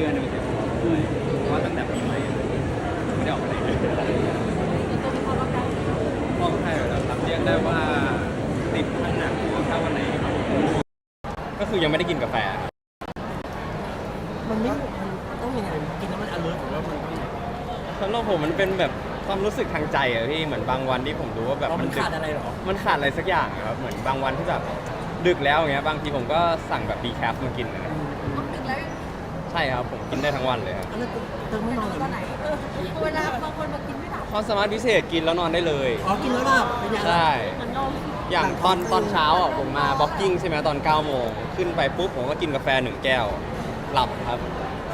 พื่อนๆในประเทศด้วยเพราะว่าตั้งแต่ปีใหม่ไม่ได้ออกไปไหนเลยมอบให้แล้วครับเรียกได้ว่าติดข้างหนักถ้าวันไหนก็คือยังไม่ได้กินกาแฟ มันไม่มันต้องยังไงกินแล้วมันอเลิร์หรือว่ามันต้องสำหรับผมมันเป็นแบบความรู้สึกทางใจอะพี่เหมือนบางวันที่ผมรู้ว่าแบบอ๋อมันดึกขาดอะไรเหรอ มันขาดอะไรสักอย่างอะครับเหมือนบางวันที่แบบดึกแล้วอย่างเงี้ยบางทีผมก็สั่งแบบดีแคฟมากินนะ ใช่ครับผมกินได้ทั้งวันเลยครับอันนั้นเติมไม่นอนเหรอตอนไหนเออเวลาบางคนมากินไม่หลับความสามารถพิเศษกินแล้วนอนได้เลย อ๋อ กินแล้วล่ะเป็นยังไง ใช่ เหมือนนมอย่างตอนตอนเช้าอะผมมาบ็อกกิ้งใช่ไหมตอน9โมงขึ้นไปปุ๊บผมก็กินกาแฟหนึ่งแก้วหลับครับ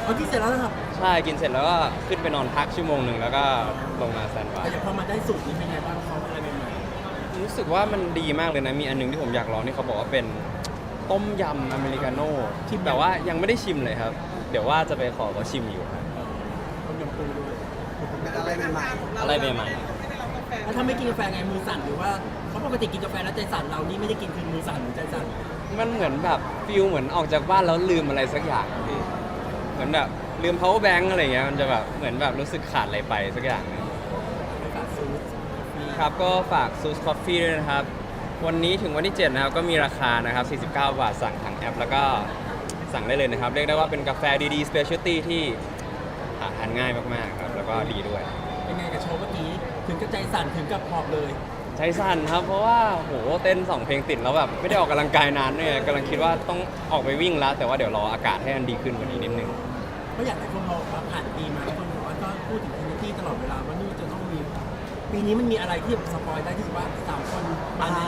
อ๋อกินเสร็จแล้วนะครับใช่กินเสร็จแล้วก็ขึ้นไปนอนพักชั่วโมงหนึ่งแล้วก็ลงมาแซนด์ไวแต่ช์เดี๋ยวพอมาได้สูตรนี้เป็นไงบ้างเขาอะไรใหม่รู้สึกว่ามันดีมากเลยนะมีอันหนึงที่ผมอยากลองที่เขาบอกว่าเป็น ต้มยำอเมริกาโน่ที่แต่ว่ายังไม่ได้ชิมเลยครับ เดี๋ยวว่าจะไปขอเขาชิมอยู่ครับๆต้มยำปูด้วยเป็นอะไรใหม่อะไรใหม่ แล้วถ้าไม่กินกาแฟไงมือสั่นหรือว่าเขาปกติกินกาแฟแล้วใจสั่นเรานี่ไม่ได้กินคือมือสั่นหรือใจสั่นๆมันเหมือนแบบฟิลเหมือนออกจากบ้านแล้วลืมอะไรสักอย่างอะพี่เหมือนแบบลืม power bank อะไรเงี้ยมันจะแบบเหมือนแบบรู้สึกขาดอะไรไปสักอย่างหนึง ไปฝากซื้อ ครับก็ฝากซูสคอฟฟี่ด้วยนะครับ วันนี้ถึงวันที่ 7 นะครับ ก็มีราคานะครับ 49 บาทสั่งทางแอป แล้วก็สั่งได้เลยนะครับ เรียกได้ว่าเป็นกาแฟดีๆ specialty ที่หาทานง่ายมากๆครับ แล้วก็ดีด้วย เป็นไงกับโชว์เมื่อกี้ ถึงกับใจสั่นถึงกับหอบเลย ใจสั่นครับ เพราะว่าโหเต้น 2 เพลงติดแล้วแบบไม่ได้ออกกำลังกายนานเนี่ยกำลังคิดว่าต้องออกไปวิ่งแล้ว แต่ว่าเดี๋ยวรออากาศให้มันดีขึ้นกว่านี้นิดนึงก็อยากให้คนมองว่าผ่านปีมาทุกคนบอกว่าก็พูดถึงเทนที่ตลอดเวลาว่านี่จะต้องมี ปีนี้มันมีอะไรที่สปอยได้ที่สุดว่าสามคนมาแน่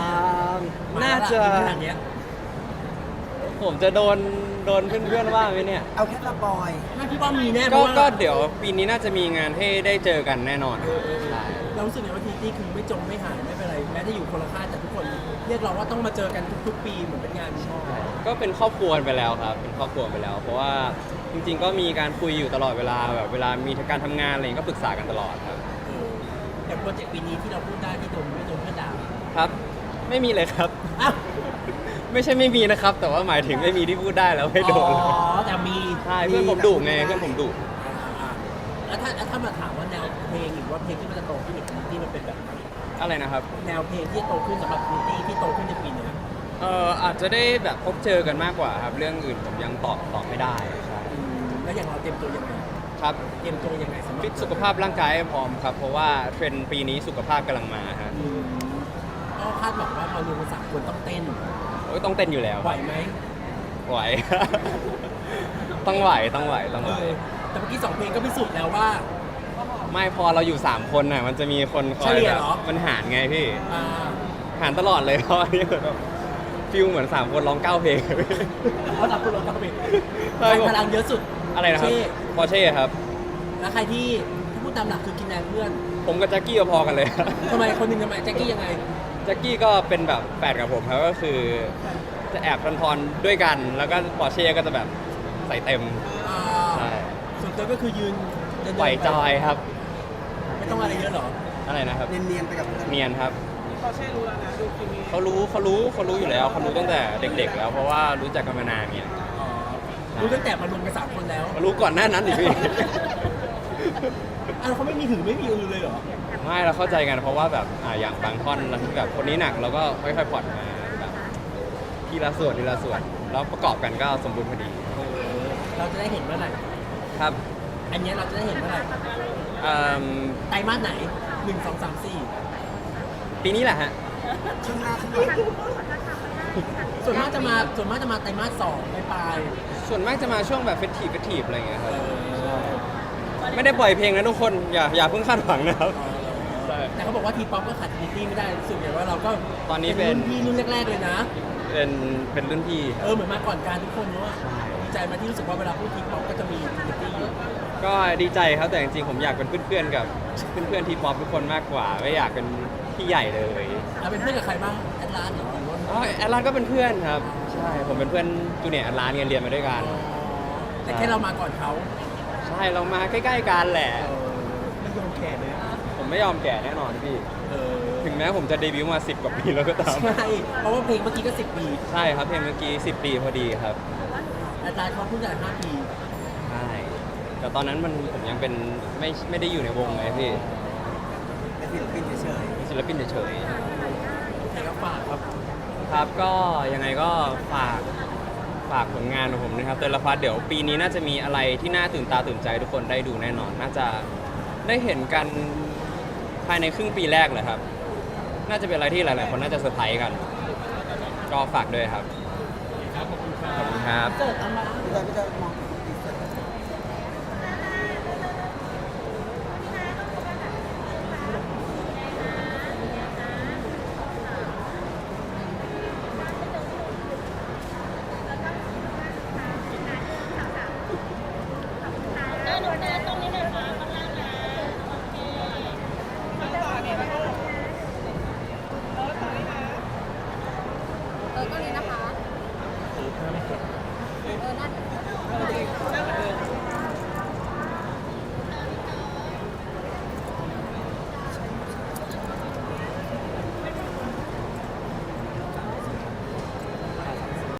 มาน่าแล้วจะล่ขนาดเนี้ยผมจะโดนโดนเพื่อนๆว่าไหมเนี่ยๆเอาแค่สปอยไม่พี่ว่ามีแน่เพก็ราะว่าก็เดี๋ยวปีนี้น่าจะมีงานให้ได้เจอกันแน่นอนเออเออเออใช่เรารู้สึกไงว่าทีตี้คือไม่จมไม่หายไม่เป็นไรแม้จะอยู่คนละค่ายแต่ทุกคน เรียกเราว่าต้องมาเจอกันทุกๆ ปีเหมือนเป็นงานชอบก็เป็นครอบครัวไปแล้วครับ เป็นครอบครัวไปแล้ว เพราะว่าจริง ๆ ก็มีการคุยอยู่ตลอดเวลาแบบเวลามีการทำงานอะไรอย่างเงี้ยก็ปรึกษากันตลอดครับเออแต่โปรเจกต์ปีนี้ที่เราพูดได้ที่โดนไม่โดนเพื่อนด่าครับ ไม่มีเลยครับ อ้าวไม่ใช่ไม่มีนะครับ แต่ว่าหมายถึงไม่มีที่พูดได้แล้วไม่โดนอ๋อแต่มีใช่เพื่อนผมดุไงเพื่อนผมดุอ่าๆแล้วถ้าแล้วถ้ามาถามว่าแนวเพลงหรือว่าเพลงที่มันจะโตขึ้นอีกที่มันเป็นแบบไหนอะไรนะครับ แนวเพลงที่โตขึ้นสำหรับทีตี้ที่โตขึ้นในปีเนี้ยเอ่ออาจจะได้แบบพบเจอกันมากกว่าครับ เรื่องอื่นผมยังตอบตอบไม่ได้ใช่อืมแล้วอย่างเราเตรียมตัวยังไง ครับเตรียมตัวยังไงสำหรับฟิตสุขภาพร่างกายให้พร้อมครับ เพราะว่าเทรนด์ปีนี้สุขภาพกำลังมาฮะอืมก็คาดหวังว่าพอรวมกันสามคนต้องเต้นโอ้ยต้องเต้นอยู่แล้วไหวไหมไหว ต้องไหวต้องไหวต้องไหว เออแต่เมื่อกี้สองเพลงก็พิสูจน์แล้วว่า ไม่พอเราอยู่ 3 คนน่ะมันจะมีคนคอยเฉลี่ยแบบเหรอ มันหารไงพี่ อ่าหารตลอดเลยเพราะอันนี้เหมือนแบบฟิลเหมือน 3 คนร้องเก้าเพลง เพราะสามคนเราต้องเป็นใช่ใครผม พลังเยอะสุด อะไรนะครับเช่พอเช่ครับ แล้วใครที่ถ้าพูดตามหลักคือกินแรงเพื่อนผมกับแจ็คกี้ก็พอกันเลยทำไมคนหนึ่งทำไมแจ็คกี้ยังไง แจ็คกี้ก็เป็นแบบแฝดกับผมครับก็คือ จะแอบทอนๆด้วยกัน แล้วก็ปอร์เช่ก็จะแบบใส่เต็มอ่าใช่ส่วนตัวก็คือยืนเดินๆไหวจอยครับ ไม่ต้องอะไรเยอะหรอ อะไรนะครับ เนียนๆไปกับเพื่อนเนียนครับเขารู้เขารู้เขารู้อยู่แล้วเขารู้ตั้งแต่เด็ก ๆ แล้วเพราะว่ารู้จักกันมานานเนี่ยอ๋อ รู้ตั้งแต่มารวมกันสามคนแล้วเขารู้ก่อนหน้านั้นดิพี่ อ้าวเขาไม่มีหือไม่มีอือเลยเหรอไม่เราเข้าใจกันเพราะว่าแบบอ่าอย่างบางท่อนที่แบบคนนี้หนักเราก็ค่อยๆผ่อนมาแบบทีละส่วนทีละส่วนแล้วประกอบกันก็สมบูรณ์พอดีเออเราจะได้เห็นเมื่อไหร่ครับอันเนี้ยเราจะได้เห็นเมื่อไหร่เอิ่มไตรมาสไหนหนึ่งสองสามสี่ปีนี้แหละฮะช่วงหน้าขึ้นมาส่วนมากจะมาส่วนมากจะมาไตรมาสสองปลายปลาย ส่วนมากจะมาช่วงแบบเฟสทีฟเฟสทีฟอะไรอย่างเงี้ยๆคเอรับอไม่ได้ปล่อยเพลงนะทุกคนอย่าอย่าเพิ่งคาดหวังนะครับใช่แต่เขาบอกว่าทีป๊อปก็ขาดทีตี้ไม่ได้รู้สึกอย่างว่าเราก็ตอนนี้เป็น รุ่นพี่รุ่นแรกๆเลยนะ เป็นเป็นรุ่นพี่เออเหมือนมาก่อนการทุกคนเนอะดีใจมาที่รู้สึกว่าเวลาพูดทีป๊อปก็จะมีทีตี้ก็ดีใจครับแต่จริงๆผมอยากเป็นเพื่อนๆกับเพื่อนๆที่ป๊อปทุกคนมากกว่า ไม่อยากเป็น พี่ใหญ่เลยเราเป็นเพื่อนกับใครบ้างแอดลานเหรอหรือว่าอ๋อแอดลานก็เป็นเพื่อนครับ ใช่ ผมเป็นเพื่อนจูเนียร์แอดลานเรียนเรียนมาด้วยกัน แต่แค่เรามาก่อนเขาใช่ เรามาใกล้ๆกันแหละเออไม่ยอมแก่เลยผมไม่ยอมแก่แน่นอนพี่ เออถึงแม้ผมจะเดบิวต์มา 10 กว่าปีแล้วก็ตาม ใช่เพราะว่าเพลงเมื่อกี้ก็สิบปีใช่ครับเพลงเมื่อกี้ 10 ปีพอดีครับ แอดลานเขาเพิ่งจะห้าปีใช่ แต่ตอนนั้นมันผมยังเป็นไม่ไม่ได้อยู่ในวงไงพี่เป็นศิลปินเฉยเป็น ศิลปินเฉยใครก็ฝากครับ ๆครับก็ยังไงก็ฝากฝากผลงานของผมนะครับเตอร์ละพัดเดี๋ยวปีนี้น่าจะมีอะไรที่น่าตื่นตาตื่นใจทุกคนได้ดูแน่นอน น่าจะได้เห็นกันภายในครึ่งปีแรกเลยครับ น่าจะเป็นอะไรที่หลาย ๆ คนน่าจะเซอร์ไพรส์กัน ก็ฝากด้วยครับครับขอบคุณครัขอบบคุณครับเสิร์ฟเอามาๆพี่เตยพี่เตยมอง